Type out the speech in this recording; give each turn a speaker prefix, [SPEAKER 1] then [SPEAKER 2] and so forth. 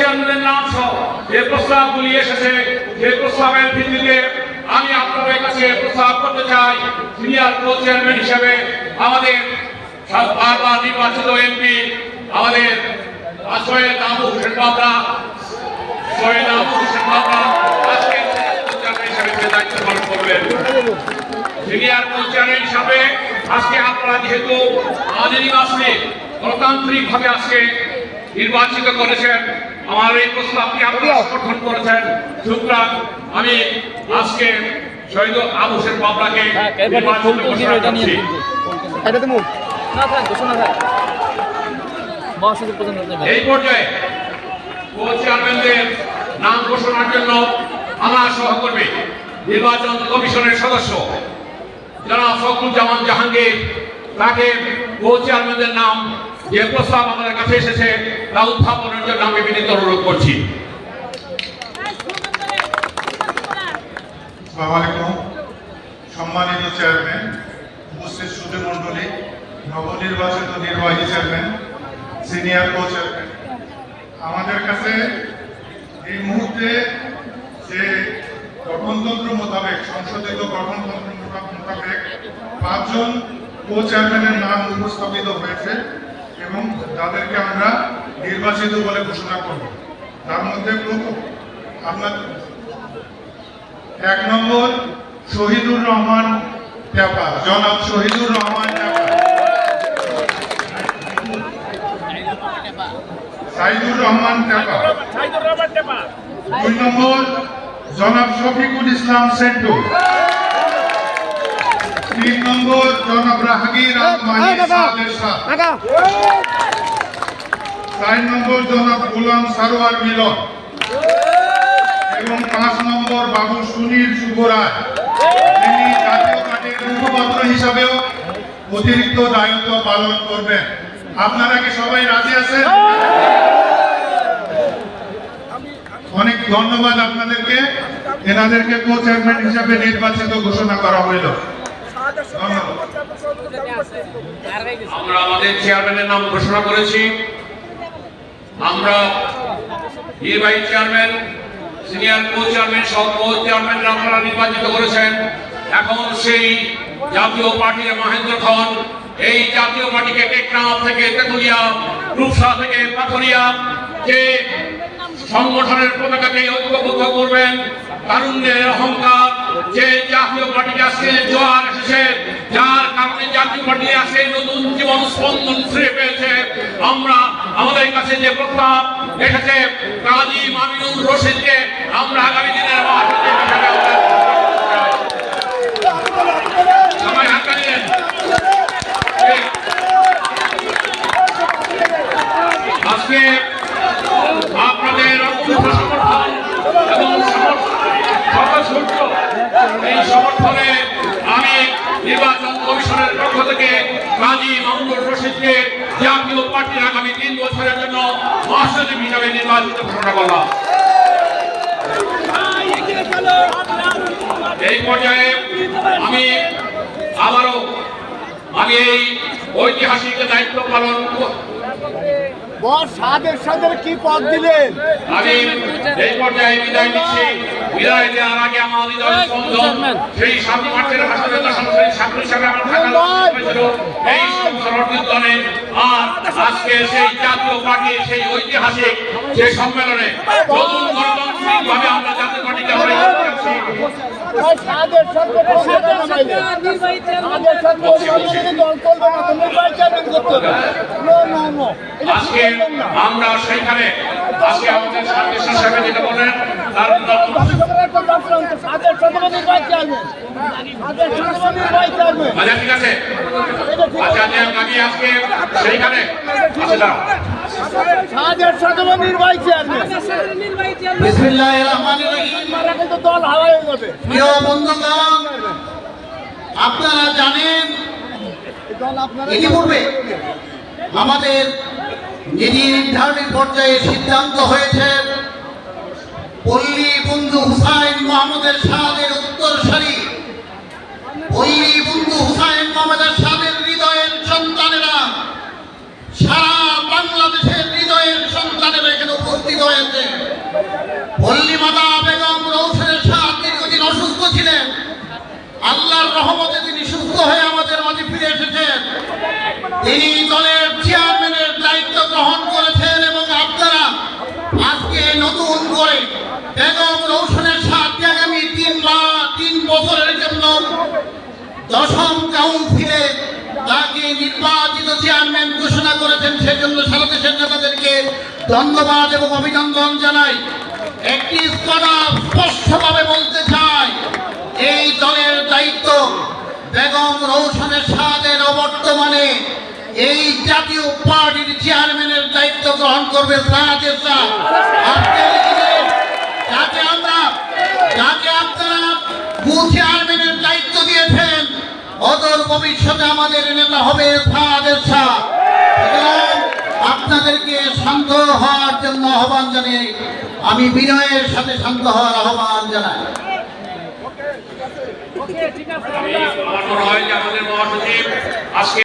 [SPEAKER 1] চেয়ারম্যানের নাম সহ যে প্রস্তাবগুলি এসেছে, যে প্রস্তাবের ভিত্তিতে আমি আপনাদের কাছে প্রস্তাব করতে চাই। সিনিয়র কো চেয়ারম্যান হিসেবে আমাদের বারবার নির্বাচিত এমপি, আমাদের সৈয়দ আবু হোসেন বাবরা। সৈয়দ আবু হোসেন বাবরা। দায়িত্ব পালন করবেন। সিনিয়র কো হিসাবে আজকে আপনারা যেহেতু আমাদের আসলে গণতান্ত্রিক ভাবে আজকে নির্বাচিত করেছেন আমার এই প্রস্তাবকে আপনারা সমর্থন করেছেন। সুতরাং আমি আজকে শহীদ আবু হোসেন বাবরাকে
[SPEAKER 2] হ্যাঁ,
[SPEAKER 1] নির্বাচিত ঘোষণা করছি। এই পর্যায়ে কো চেয়ারম্যানদের নাম ঘোষণার জন্য আমার সহকর্মী নির্বাচন কমিশনের সদস্য জনাব ফখরুজ্জামান জাহাঙ্গীর তাকে কো চেয়ারম্যানদের নাম যে প্রস্তাব আমাদের কাছে এসেছে, তা উত্থাপনের জন্য আমি বিনীত অনুরোধ করছি।
[SPEAKER 3] সম্মানিত চেয়ারম্যান, উপস্থিত সুধী মণ্ডলী, নবনির্বাচিত নির্বাহী চেয়ারম্যান, সিনিয়র কো চেয়ারম্যান আমাদের কাছে এই মুহূর্তে যে গঠনতন্ত্র মোতাবেক, সংশোধিত গঠনতন্ত্র মোতা- মোতাবেক পাঁচজন কো চেয়ারম্যানের নাম উপস্থাপিত হয়েছে। এবং তাদেরকে আমরা নির্বাচিত বলে ঘোষণা করব। তার মধ্যে আপনার এক নম্বর শহীদুর রহমান ট্যাপা জনাব শহীদুর রহমান ট্যাপা সাইদুর রহমান ট্যাপা দুই নম্বর জনাব শফিকুল ইসলাম সেন্টু তিন নম্বর জনাব রাহাগীর আল মাহি চার নম্বর জনাব গোলাম সারোয়ার মিলন। এবং পাঁচ নম্বর বাবু সুনীল শুভরায় তিনি জাতীয় পার্টির মুখপাত্র হিসাবেও অতিরিক্ত দায়িত্ব পালন করবেন। আপনারা কি সবাই রাজি আছেন? অনেক ধন্যবাদ আপনাদেরকে। এনাদেরকে কো চেয়ারম্যান হিসাবে নির্বাচিত ঘোষণা করা হইল। ধন্যবাদ।
[SPEAKER 1] আমরা আমাদের চেয়ারম্যানের নাম ঘোষণা করেছি। আমরা নির্বাহী চেয়ারম্যান সিনিয়র কো চেয়ারম্যান সহ কো চেয়ারম্যানরা আপনারা নির্বাচিত করেছেন। এখন সেই জাতীয় পার্টির মহেন্দ্র খন, এই জাতীয় পার্টিকে টেকনাফ থেকে তেতুলিয়া, রূপসা থেকে পাথরিয়া, যে সংগঠনের পতাকাকে ঐক্যবদ্ধ করবেন, তারুণ্যের অহংকার, যে জাতীয় পার্টিকে আজকে জোয়ার এসেছে, যার কারণে আসে, নতুন জীবন স্পন্দন ফিরে পেয়েছে। আমরা আমাদের কাছে যে প্রস্তাব এসেছে, কাজী মামিনুর রশিদকে আমরা আগামী দিনের মহাসচিব হিসেবে আমরা সবাই হাত তালিয়েন। ঠিক। আজকে আপনাদের অত্যন্ত সমর্থন এবং সদস্য এই সমর্থনে আমি নির্বাচন কমিশনের পক্ষ থেকে কাজী মামুনুর রশিদকে জাতীয় পার্টির আগামী তিন বছরের জন্য মহাসচিব হিসাবে নির্বাচিত ঘোষণা করলাম এই পর্যায়ে আমি আবারও আমি এই ঐতিহাসিক দায়িত্ব পালন
[SPEAKER 4] বস সাদের সাদের কি পদ দিলেন?
[SPEAKER 1] আমি এই পর্যায়ে বিদায় নিচ্ছি। বিদায় দেওয়ার আগে আমার হৃদয় স্পন্দন সেই সাত মার্চের হাসপাতাল সংসদের ছাত্র হিসাবে আমার থাকা হয়েছিল এই সংসদ আর আজকে সেই জাতীয় পার্টির সেই ঐতিহাসিক যে সম্মেলনে নতুন আমরা জাতীয় পার্টিকে আমরা আজকে আমরা সেইখানে আজকে আমাদের সামনে যেটা বলেন তার
[SPEAKER 4] চেয়ারম্যান
[SPEAKER 1] আচ্ছা ঠিক আছে। আচ্ছা আচ্ছা, আমি আজকে সেইখানে।
[SPEAKER 4] সাদের সাদের নির্বাহী চেয়ারম্যান
[SPEAKER 5] বিসমিল্লাহির রহমানির রহিম।
[SPEAKER 4] মারা কিন্তু দল হাওয়া হয়ে যাবে
[SPEAKER 5] প্রিয় বন্ধুগণ আপনারা জানেন
[SPEAKER 4] দল আপনারা
[SPEAKER 5] ইতিপূর্বে আমাদের নীতি নির্ধারণী পর্যায়ে সিদ্ধান্ত হয়েছে, পল্লী বন্ধু হুসাইন মোহাম্মদের সাদের উত্তরসারী পল্লী বন্ধু হুসাইন মোহাম্মদের সাদের হৃদয়ের সন্তানেরা, সারা বাংলাদেশের হৃদয়ের সন্তানেরা এখানে উপস্থিত হয়েছে। পল্লীমাতা বেগম রৌশনের শাহ দীর্ঘদিন অসুস্থ ছিলেন। আল্লাহর রহমতে তিনি সুস্থ হয়ে আমাদের মাঝে ফিরে এসেছেন। তিনি দশম কাউন্সিলে তাকে নির্বাচিত চেয়ারম্যান ঘোষণা করেছেন, সেজন্য সারা দেশের নেতাদেরকে ধন্যবাদ এবং অভিনন্দন জানাই। একটি কথা স্পষ্টভাবে বলতে চাই, এই দলের দায়িত্ব বেগম রৌশনের সাদের অবর্তমানে এই জাতীয় পার্টির চেয়ারম্যানের দায়িত্ব গ্রহণ করবে সাহায্যের শাহ অদূর ভবিষ্যতে আমাদের নেতা হবে সাদের শাহ। আপনাদেরকে শান্ত হওয়ার জন্য আহ্বান জানিয়ে আমি বিনয়ের সাথে শান্ত হওয়ার আহ্বান জানাই।
[SPEAKER 2] ঠিক আছে
[SPEAKER 1] আমার যে আমাদের মহাসচিব আজকে